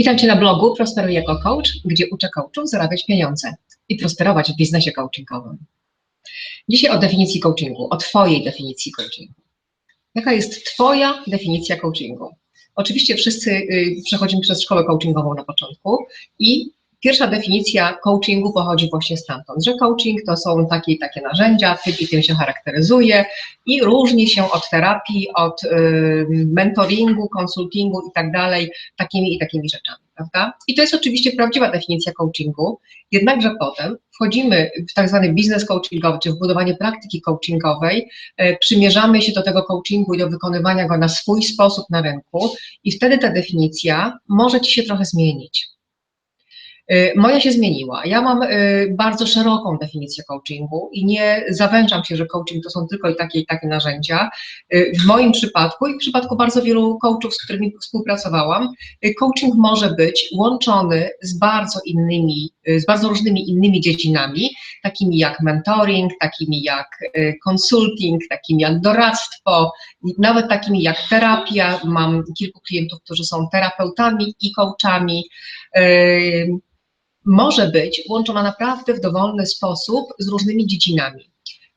Witam Cię na blogu Prosperuj jako coach, gdzie uczę coachów zarabiać pieniądze i prosperować w biznesie coachingowym. Dzisiaj o definicji coachingu, o Twojej definicji coachingu. Jaka jest Twoja definicja coachingu? Oczywiście wszyscy y, przechodzimy przez szkołę coachingową na początku i pierwsza definicja coachingu pochodzi właśnie stamtąd, że coaching to są takie i takie narzędzia, tym i tym się charakteryzuje i różni się od terapii, od y, mentoringu, konsultingu i tak dalej, takimi i takimi rzeczami, prawda? I to jest oczywiście prawdziwa definicja coachingu, jednakże potem wchodzimy w tak zwany biznes coachingowy, czy w budowanie praktyki coachingowej, y, przymierzamy się do tego coachingu i do wykonywania go na swój sposób na rynku i wtedy ta definicja może Ci się trochę zmienić. Y, Moja się zmieniła. Ja mam y, bardzo szeroką definicję coachingu i nie zawężam się, że coaching to są tylko i takie i takie narzędzia. Y, W moim przypadku i w przypadku bardzo wielu coachów, z którymi współpracowałam, coaching może być łączony z bardzo innymi, z bardzo różnymi innymi dziedzinami, takimi jak mentoring, takimi jak consulting, takimi jak doradztwo, nawet takimi jak terapia. Mam kilku klientów, którzy są terapeutami i coachami. Y, może być łączona naprawdę w dowolny sposób z różnymi dziedzinami.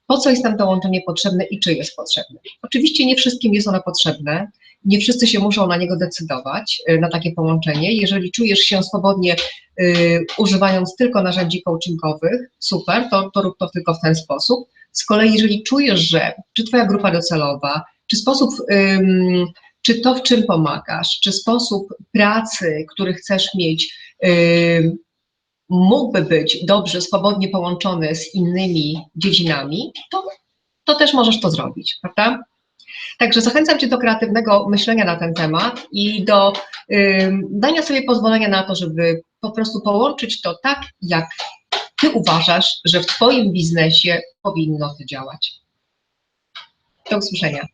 Po co jest nam to łączenie potrzebne i czy jest potrzebne? Oczywiście nie wszystkim jest ono potrzebne, nie wszyscy się muszą na niego decydować, y, na takie połączenie. Jeżeli czujesz się swobodnie y, używając tylko narzędzi coachingowych, super, to, to rób to tylko w ten sposób. Z kolei jeżeli czujesz, że czy twoja grupa docelowa, czy sposób, ym, czy to w czym pomagasz, czy sposób pracy, który chcesz mieć, ym, mógłby być dobrze, swobodnie połączony z innymi dziedzinami, to, to też możesz to zrobić, prawda? Także zachęcam Cię do kreatywnego myślenia na ten temat i do dania sobie pozwolenia na to, żeby po prostu połączyć to tak, jak Ty uważasz, że w Twoim biznesie powinno to działać. Do usłyszenia.